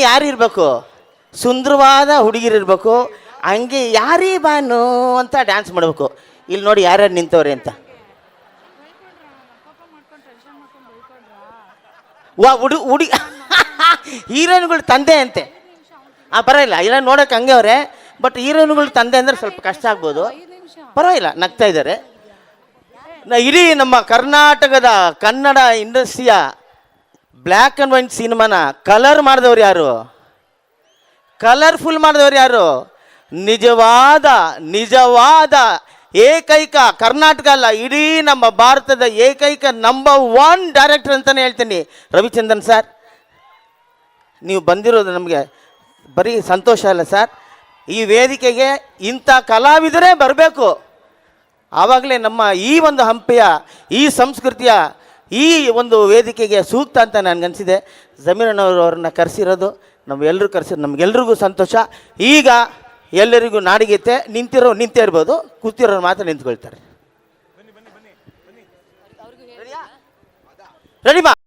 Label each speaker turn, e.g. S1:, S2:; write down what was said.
S1: ಯಾರು ಇರಬೇಕು? ಸುಂದರವಾದ ಹುಡುಗಿರಿರ್ಬೇಕು ಹಂಗೆ ಯಾರೀ ಬಾನು ಅಂತ ಡ್ಯಾನ್ಸ್ ಮಾಡಬೇಕು. ಇಲ್ಲಿ ನೋಡಿ ಯಾರ್ಯಾರು ನಿಂತವ್ರೆ ಅಂತ. ವಾ, ಹುಡು, ಹುಡಿ, ಹೀರೋಯಿನ್ಗಳು ತಂದೆ ಅಂತೆ. ಹಾಂ ಪರವಾಗಿಲ್ಲ. ಇಲ್ಲ ನೋಡೋಕೆ ಹಂಗೆ ಅವರೇ. ಬಟ್ ಹೀರೋಯಿನ್ಗಳು ತಂದೆ ಅಂದ್ರೆ ಸ್ವಲ್ಪ ಕಷ್ಟ ಆಗ್ಬೋದು. ಪರವಾಗಿಲ್ಲ, ನಗ್ತಾ ಇದ್ದಾರೆ. ಇಡೀ ನಮ್ಮ ಕರ್ನಾಟಕದ ಕನ್ನಡ ಇಂಡಸ್ಟ್ರಿಯ ಬ್ಲ್ಯಾಕ್ ಆ್ಯಂಡ್ ವೈಟ್ ಸಿನಿಮಾನ ಕಲರ್ ಮಾಡಿದವ್ರು ಯಾರು? ಕಲರ್ಫುಲ್ ಮಾಡಿದವ್ರು ಯಾರು? ನಿಜವಾದ ನಿಜವಾದ, ಏಕೈಕ ಕರ್ನಾಟಕ ಅಲ್ಲ, ಇಡೀ ನಮ್ಮ ಭಾರತದ ಏಕೈಕ ನಂಬರ್ ಒನ್ ಡೈರೆಕ್ಟರ್ ಅಂತಲೇ ಹೇಳ್ತೀನಿ. ರವಿಚಂದ್ರನ್ ಸರ್ ನೀವು ಬಂದಿರೋದು ನಮಗೆ ಬರೀ ಸಂತೋಷ ಅಲ್ಲ ಸರ್ ಈ ವೇದಿಕೆಗೆ ಇಂಥ ಕಲಾವಿದರೇ ಬರಬೇಕು. ಆವಾಗಲೇ ನಮ್ಮ ಈ ಒಂದು ಹಂಪೆಯ, ಈ ಸಂಸ್ಕೃತಿಯ ಈ ಒಂದು ವೇದಿಕೆಗೆ ಸೂಕ್ತ ಅಂತ ನನಗನ್ಸಿದೆ. ಜಮೀರಣ್ಣವರು ಅವ್ರನ್ನ ಕರೆಸಿರೋದು ನಮ್ಗೆಲ್ಲರೂ ಕರೆಸಿರೋದು ನಮಗೆಲ್ರಿಗೂ ಸಂತೋಷ. ಈಗ ಎಲ್ಲರಿಗೂ ನಾಡಿಗೆತೆ ನಿಂತಿರೋ ನಿಂತೇ ಇರ್ಬೋದು. ಕೂತಿರೋರು ಮಾತ್ರ ನಿಂತ್ಕೊಳ್ತಾರೆ. ರೆಡಿ ಮಾ